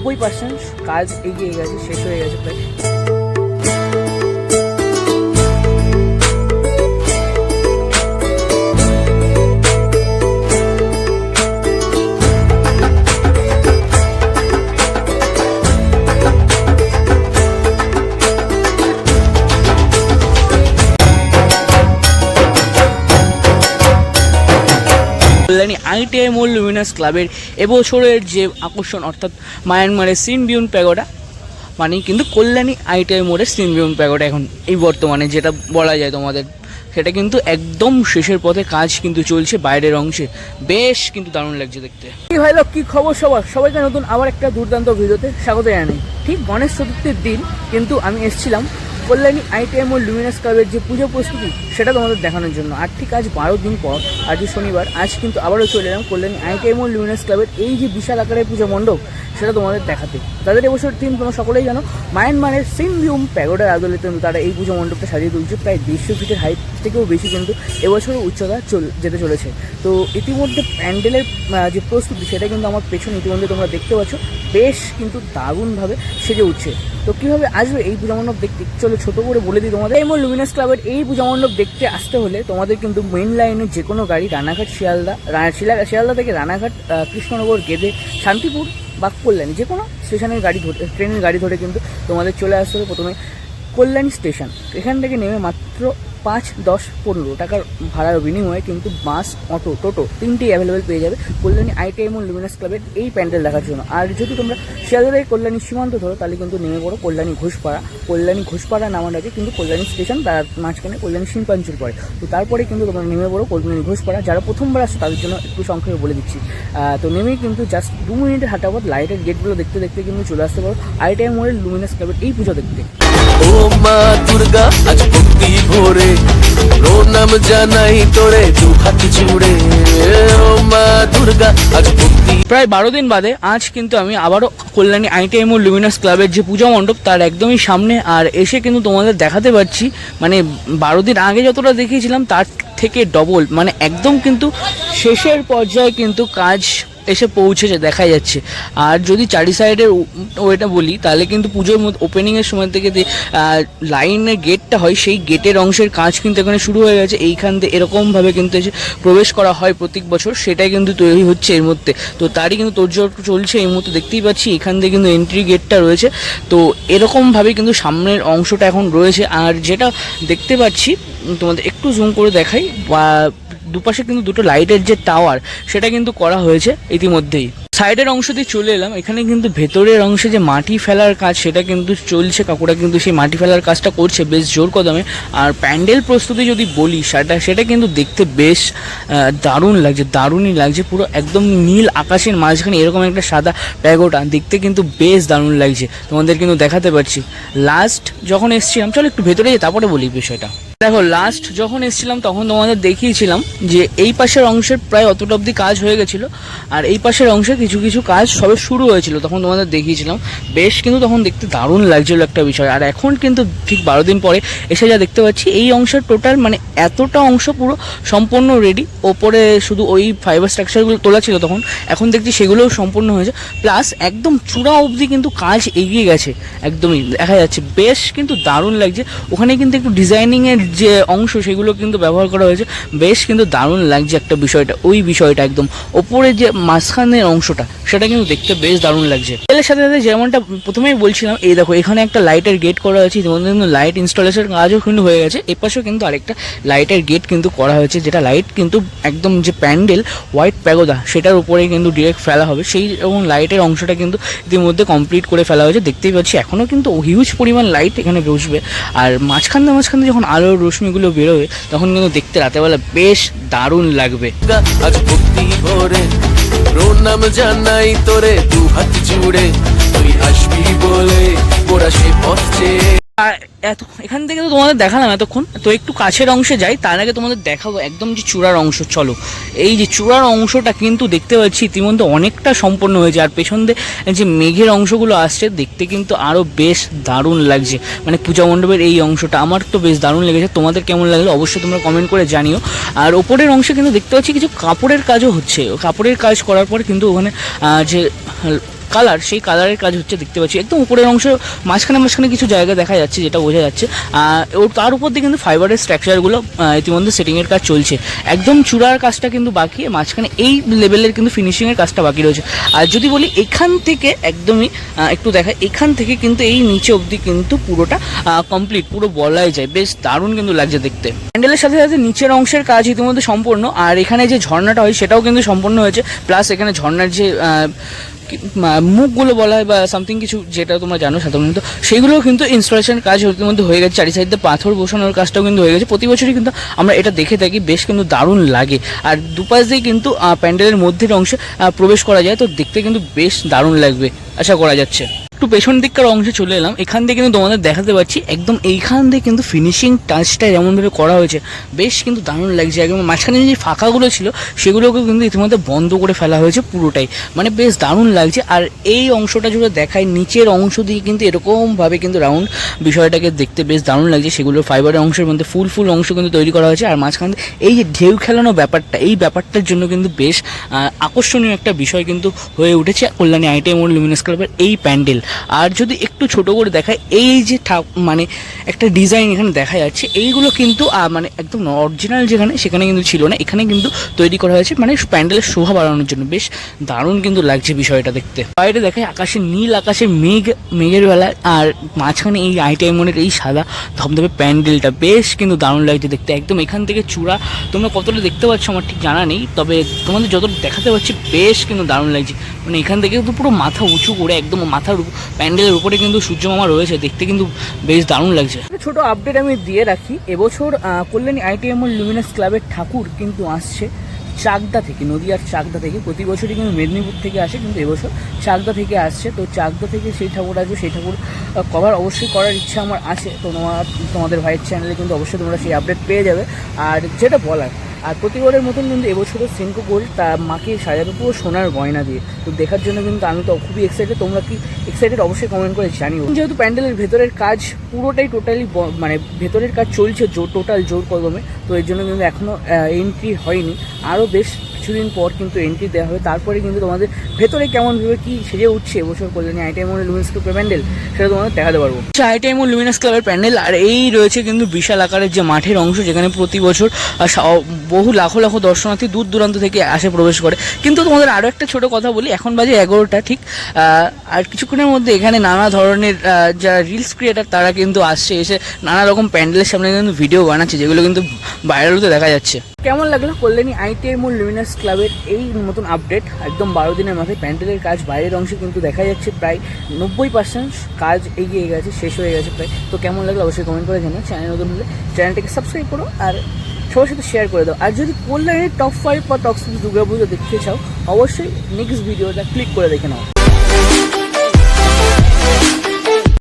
নব্বই পার্সেন্ট কাজ এগিয়ে গেছে শেষ হয়ে গেছে প্রায়। কল্যাণী আইটিআই মোল লুমিনাস ক্লাবের এবছরের যে আকর্ষণ, অর্থাৎ মায়ানমারের সিন বিউন প্যাগোডা মানে কিন্তু কল্যাণী আইটিআই মোড়ের সিন বিউন প্যাগোডা এখন এই বর্তমানে যেটা বলা যায় তোমাদের, সেটা কিন্তু একদম শেষের পথে কাজ কিন্তু চলছে বাইরের অংশে। বেশ কিন্তু দারুণ লাগছে দেখতে। কি ভাই লোক, কি খবর সবার? সবাইকে নতুন আবার একটা দুর্দান্ত ভিডিওতে স্বাগত জানাই। ঠিক গণেশ চতুর্থীর দিন কিন্তু আমি এসেছিলাম কল্যাণী আইটিএম ও লুমিনাস ক্লাবের যে পুজো প্রস্তুতি, সেটা তোমাদের দেখানোর জন্য। আর ঠিক আজ বারো দিন পর, আজ শনিবার, আজ কিন্তু আবারও চলে এলাম কল্যাণী আইটিএম ও লুমিনাস ক্লাবের এই যে বিশাল আকারের পুজো মণ্ডপ, সেটা তোমাদের দেখাতে। তাদের এবছর টিম তোমরা সকলেই জানো, মায়ানমারের সিমভিউম প্যাগোডার আদলে তারা এই পুজো মণ্ডপটা সাজিয়ে তুলছে, প্রায় দেড়শো ফিটের হাইট থেকেও বেশি কিন্তু এবছরের উচ্চতা চল, যেতে চলেছে। তো ইতিমধ্যে প্যান্ডেলের যে প্রস্তুতি, সেটা কিন্তু আমার পেছনে ইতিমধ্যে তোমরা দেখতে পাচ্ছ। বেশ কিন্তু দারুণভাবে সেজে উঠছে। তো কীভাবে আসবে এই পূজা মণ্ডপ দেখতে? চলো ছোটো করে বলে দিই তোমাদের। এমন লুমিনাস ক্লাবের এই পূজা মণ্ডপ দেখতে আসতে হলে তোমাদের কিন্তু মেন লাইনে যে কোনো গাড়ি, রানাঘাট, শিয়ালদা শিয়ালদা শিয়ালদা থেকে রানাঘাট কৃষ্ণনগর, গেদে, শান্তিপুর বা কল্যাণী, যে কোনো স্টেশনের গাড়ি ধরে ট্রেনের গাড়ি ধরে কিন্তু তোমাদের চলে আসতে হবে প্রথমে কল্যাণী স্টেশন এখান থেকে নেমে মাত্র পাঁচ দশ পনেরো টাকার ভাড়ার বিনিময়ে কিন্তু বাস, অটো, টোটো তিনটি অ্যাভেলেবেল পেয়ে যাবে। কল্যাণী আইটিএম ও লুমিনাস ক্লাবের এই প্যান্ডেল দেখার জন্য। আর যদি তোমরা শিয়ালদা কল্যাণী সীমান্ত ধরো, তাহলে কিন্তু নেমে পড়ো কল্যাণী ঘোষপাড়া। কল্যাণী ঘোষপাড়া নামার আগে কিন্তু কল্যাণী স্টেশন, তার মাঝখানে কল্যাণী শিল্পাঞ্চল পড়ে তো তারপরে কিন্তু তোমরা নেমে পড়ো কল্যাণী ঘোষপাড়া। যারা প্রথমবার আসছে, তাদের জন্য একটু সংক্ষেপে বলে দিচ্ছি। তো নেমেই কিন্তু জাস্ট দু মিনিটের হাঁটা পথ লাইটের গেটগুলো দেখতে দেখতে কিন্তু চলে আসতে পারো। আইটিআই মোড়ের লুমিনাস ক্লাবের এই পুজো দেখতে। ও মা দুর্গা ভরে। প্রণাম জানাই তোরে দু হাত জুড়ে। ও মা দুর্গা, আজ প্রায় বারো দিন বাদে আজ কিন্তু আমি আবারও কল্যাণী আইটিএম লুমিনাস ক্লাবের যে পূজা মণ্ডপ, তার একদমই সামনে। আর এসে কিন্তু তোমাদের দেখাতে পারছি মানে বারো দিন আগে যতটা দেখিয়েছিলাম, তার থেকে ডবল মানে একদম কিন্তু শেষের পর্যায়ে কিন্তু কাজ এসে পৌঁছেছে দেখা যাচ্ছে। আর যদি চারি সাইডের ওয়েটা বলি, তাহলে কিন্তু পুজোর ওপেনিংয়ের সময় থেকে যে লাইনের গেটটা হয়, সেই গেটের অংশের কাজ কিন্তু এখানে শুরু হয়ে গেছে। এইখান থেকে এরকমভাবে কিন্তু এসে প্রবেশ করা হয় প্রত্যেক বছর, সেটাই কিন্তু তৈরি হচ্ছে এর মধ্যে। তো তারই কিন্তু তোড়জোড় চলছে এই মুহূর্তে দেখতেই পাচ্ছি, এখান থেকে কিন্তু এন্ট্রি গেটটা রয়েছে। তো এরকমভাবে কিন্তু সামনের অংশটা এখন রয়েছে। আর যেটা দেখতে পাচ্ছি, তোমাদের একটু জুম করে দেখাই, বা দুপাশে কিন্তু দুটো লাইটের যে টাওয়ার, সেটা কিন্তু করা হয়েছে ইতিমধ্যেই। সাইডের অংশ দিয়ে চলে এলাম, এখানে কিন্তু ভেতরের অংশে যে মাটি ফেলার কাজ, সেটা কিন্তু চলছে। কাকুরা কিন্তু সেই মাটি ফেলার কাজটা করছে বেশ জোর কদমে। আর প্যান্ডেল প্রস্তুতি যদি বলি, সেটা সেটা কিন্তু দেখতে বেশ দারুণ লাগছে, দারুণই লাগছে। পুরো একদম নীল আকাশের মাঝখানে এরকম একটা সাদা প্যাগোটা দেখতে কিন্তু বেশ দারুণ লাগছে। তোমাদের কিন্তু দেখাতে পারছি। লাস্ট যখন এসছিলাম, চলো একটু ভেতরে তারপরে বলি বিষয়টা। দেখো লাস্ট যখন এসেছিলাম, তখন তোমাদের দেখিয়েছিলাম যে এই পাশের অংশের প্রায় অতটা অবধি কাজ হয়ে গেছিল, আর এই পাশের অংশে কিছু কিছু কাজ সবে শুরু হয়েছিল, তখন তোমাদের দেখিয়েছিলাম। বেশ কিন্তু তখন দেখতে দারুণ লাগছিল একটা বিষয়, আর এখন কিন্তু ঠিক বারো দিন পরে এসে যা দেখতে পাচ্ছি, এই অংশের টোটাল মানে এতটা অংশ পুরো সম্পূর্ণ রেডি ওপরে শুধু ওই ফাইবার স্ট্রাকচারগুলো তোলা ছিল তখন, এখন দেখছি সেগুলোও সম্পূর্ণ হয়েছে প্লাস একদম চূড়া অবধি কিন্তু কাজ এগিয়ে গেছে, একদমই দেখা যাচ্ছে, বেশ কিন্তু দারুণ লাগছে, ওখানে কিন্তু একটু ডিজাইনিংয়ের যে অংশ সেগুলো কিন্তু ব্যবহার করা হয়েছে। বেশ কিন্তু দারুণ লাগছে একটা বিষয়টা। ওই বিষয়টা একদম ওপরে যে মাঝখানের অংশটা, সেটা কিন্তু দেখতে বেশ দারুণ লাগছে। এর সাথে সাথে যেমনটা প্রথমেই বলছিলাম, এই দেখো, এখানে একটা লাইটের গেট করা হয়েছে। ইতিমধ্যে কিন্তু লাইট ইনস্টলেশন কাজও কিন্তু হয়ে গেছে। এপাশেও কিন্তু আরেকটা লাইটের গেট কিন্তু করা হয়েছে, যেটা লাইট কিন্তু একদম যে প্যান্ডেল হোয়াইট প্যাগোদা সেটার উপরে কিন্তু ডিরেক্ট ফেলা হবে। সেই এবং লাইটের অংশটা কিন্তু ইতিমধ্যে কমপ্লিট করে ফেলা হয়েছে। দেখতেই পাচ্ছি এখনও কিন্তু হিউজ পরিমাণ লাইট এখানে বসবে। আর মাঝখান মাঝখান যখন আলোর রশ্মিগুলো বেরোবে, তখন কিন্তু দেখতে রাতেবেলা বেশ দারুণ লাগবে। আজ ভক্তি ভরে, প্রণাম জানাই তোরে, দু হাত জুড়ে। তুই আসবি বলে, ওরা সে পথ চেয়ে। আর এত এখান থেকে তো তোমাদের দেখালাম এতক্ষণ। তো একটু কাছের অংশে যাই, তার আগে তোমাদের দেখাবো একদম যে চূড়ার অংশ, চলো। এই যে চূড়ার অংশটা কিন্তু দেখতে পাচ্ছি, ইতিমধ্যে অনেকটা সম্পন্ন হয়েছে, আর পেছন দিয়ে যে মেঘের অংশগুলো আসছে, দেখতে কিন্তু আরও বেশ দারুণ লাগছে। মানে পূজা মণ্ডপের এই অংশটা আমার তো বেশ দারুণ লেগেছে। তোমাদের কেমন লাগল অবশ্যই তোমরা কমেন্ট করে জানিও। আর ওপরের অংশে কিন্তু দেখতে পাচ্ছি কিছু কাপড়ের কাজও হচ্ছে। কাপড়ের কাজ করার পর কিন্তু ওখানে যে কালার, সেই কালারের কাজ হচ্ছে দেখতে পাচ্ছি। একদম উপরের অংশ, মাঝখানে মাঝখানে কিছু জায়গা দেখা যাচ্ছে যেটা বোঝা যাচ্ছে। তার উপর দিয়ে কিন্তু ফাইবারের স্ট্রাকচারগুলো ইতিমধ্যে সেটিংয়ের কাজ চলছে। একদম চূড়ার কাজটা কিন্তু বাকি মাঝখানে এই লেভেলের কিন্তু ফিনিশিংয়ের কাজটা বাকি রয়েছে। আর যদি বলি এখান থেকে একদমই একটু দেখা, এখান থেকে কিন্তু এই নিচে অবধি কিন্তু পুরোটা কমপ্লিট পুরো বলাই যায়। বেশ দারুণ কিন্তু লাগছে দেখতে। প্যান্ডেলের সাথে সাথে নিচের অংশের কাজ ইতিমধ্যে সম্পূর্ণ, আর এখানে যে ঝর্ণাটা হয় সেটাও কিন্তু সম্পূর্ণ হয়েছে। প্লাস এখানে ঝর্ণার যে মুখগুলো বলা হয় বা সামথিং কিছু যেটা তোমরা জানো সাধারণত সেইগুলোও কিন্তু ইনস্টলেশন কাজ ইতিমধ্যে হয়ে গেছে। চারি সাইডে পাথর বসানোর কাজটাও কিন্তু হয়ে গেছে। প্রতি বছরই কিন্তু আমরা এটা দেখে থাকি, বেশ কিন্তু দারুণ লাগে। আর দুপাশ দিয়ে কিন্তু প্যান্ডেলের মধ্যের অংশে প্রবেশ করা যায়, তো দেখতে কিন্তু বেশ দারুণ লাগবে, আশা করা যাচ্ছে। একটু পেছন দিককার অংশে চলে এলাম। এখান থেকে কিন্তু তোমাদের দেখাতে পাচ্ছি, একদম এইখান থেকে কিন্তু ফিনিশিং টাচটা যেমনভাবে করা হয়েছে, বেশ কিন্তু দারুণ লাগছে। একদম মাঝখানে যে ফাঁকাগুলো ছিল সেগুলোকে কিন্তু ইতিমধ্যে বন্ধ করে ফেলা হয়েছে পুরোটাই। মানে বেশ দারুণ লাগছে। আর এই অংশটা যদি দেখায়, নিচের অংশ দিয়ে কিন্তু এরকমভাবে কিন্তু রাউন্ড বিষয়টাকে দেখতে বেশ দারুণ লাগছে। সেগুলো ফাইবারের অংশের মধ্যে ফুল ফুল অংশ কিন্তু তৈরি করা হয়েছে। আর মাঝখান এই যে ঢেউ খেলানো ব্যাপারটা, এই ব্যাপারটার জন্য কিন্তু বেশ আকর্ষণীয় একটা বিষয় কিন্তু হয়ে উঠেছে। কল্যাণী আইটিএম ও লুমিনাস ক্লাবের এই প্যান্ডেল। আর যদি একটু ছোট করে দেখায়, এই যে মানে একটা ডিজাইন এখানে দেখা যাচ্ছে, এইগুলো কিন্তু মানে একদম অরিজিনাল যেখানে, সেখানে কিন্তু ছিল না। এখানে কিন্তু তৈরি করা হয়েছে মানে প্যান্ডেলের শোভা বাড়ানোর জন্য। বেশ দারুণ কিন্তু লাগছে বিষয়টা দেখতে। বাইরে দেখায় আকাশে নীল আকাশে মেঘ, মেঘের বেলায় আর মাঝখানে এই আইটাইমনের এই সাদা ধবধবে প্যান্ডেলটা বেশ কিন্তু দারুণ লাগছে দেখতে। একদম এখান থেকে চূড়া, তোমরা কতটা দেখতে পাচ্ছ আমার ঠিক জানা নেই, তবে তোমাদের যতটা দেখাতে পারছি, বেশ কিন্তু দারুণ লাগছে। মানে এখান থেকে তো পুরো মাথা উঁচু করে, একদম মাথার প্যান্ডেলের উপরে কিন্তু সূর্য মামা রয়েছে, দেখতে কিন্তু বেশ দারুণ লাগছে। ছোট আপডেট আমি দিয়ে রাখি, এবছর কল্যাণী আইটিএম লুমিনাস ক্লাবের ঠাকুর কিন্তু আসছে চাকদা থেকে, নদীয়ার চাকদা থেকে। প্রতি বছরই কিন্তু মেদিনীপুর থেকে আসে, কিন্তু এবছর চাকদা থেকে আসছে। তো চাকদা থেকে সেই ঠাকুর আসবে, সেই ঠাকুর কভার অবশ্যই করার ইচ্ছা আমার আছে। তো তোমার, তোমাদের ভাইয়ের চ্যানেলে কিন্তু অবশ্যই তোমরা সেই আপডেট পেয়ে যাবে। আর যেটা বলার আর প্রতিবারের মতন কিন্তু এবছরও সিনকো গোল্ড, তা মাকে সাজাবে পুরো সোনার গয়না দিয়ে। তো দেখার জন্য কিন্তু আমি তো খুবই এক্সাইটেড তোমরা কি এক্সাইটেড অবশ্যই কমেন্ট করে জানিও। যেহেতু প্যান্ডেলের ভেতরের কাজ পুরোটাই টোটালি মানে ভেতরের কাজ চলছে জোর টোটাল জোর কদমে। তো এর জন্য কিন্তু এখনও এন্ট্রি হয়নি। আরও বেশ কিছুদিন পর কিন্তু এন্ট্রি দেওয়া হবে। তারপরে কিন্তু তোমাদের ভেতরে কেমন ভাবে কি সেজে উঠছে এবছর কল্যাণী আইটাইম লুমিনাস ক্লাবের প্যান্ডেল, সেটা তোমাদের দেখাতে পারব। আইটাইম লুমিনাস ক্লাবের প্যান্ডেল, আর এই রয়েছে কিন্তু বিশাল আকারের যে মাঠের অংশ, যেখানে প্রতি বছর বহু লাখো লাখো দর্শনার্থী দূর দূরান্ত থেকে আসে, প্রবেশ করে। কিন্তু তোমাদের আরও একটা ছোট কথা বলি, এখন বাজে এগারোটা, ঠিক? আর কিছুক্ষণের মধ্যে এখানে নানা ধরনের যারা রিলস ক্রিয়েটার তারা কিন্তু আসছে, এসে নানা রকম প্যান্ডেলের সামনে কিন্তু ভিডিও বানাচ্ছে, যেগুলো কিন্তু ভাইরাল হতে দেখা যাচ্ছে। কেমন লাগল? কল্যাণী আইটিএম লুমিনাস ক্লাবের এই নতুন আপডেট একদম বারো দিনের মাথায় প্যান্ডেলের কাজ, বাইরের অংশে কিন্তু দেখা যাচ্ছে প্রায় নব্বই পার্সেন্ট কাজ এগিয়ে গেছে, শেষ হয়ে গেছে প্রায়। তো কেমন লাগল অবশ্যই কমেন্ট করে জানিও। চ্যানেল নতুন হলে চ্যানেলটাকে সাবস্ক্রাইব করো আর সবার সাথে শেয়ার করে দাও। আর যদি কল্যাণীর টপ ফাইভ বা টপ সিক্স দুর্গাপুজো দেখতে চাও, অবশ্যই নেক্সট ভিডিওটা ক্লিক করে দেখে নাও।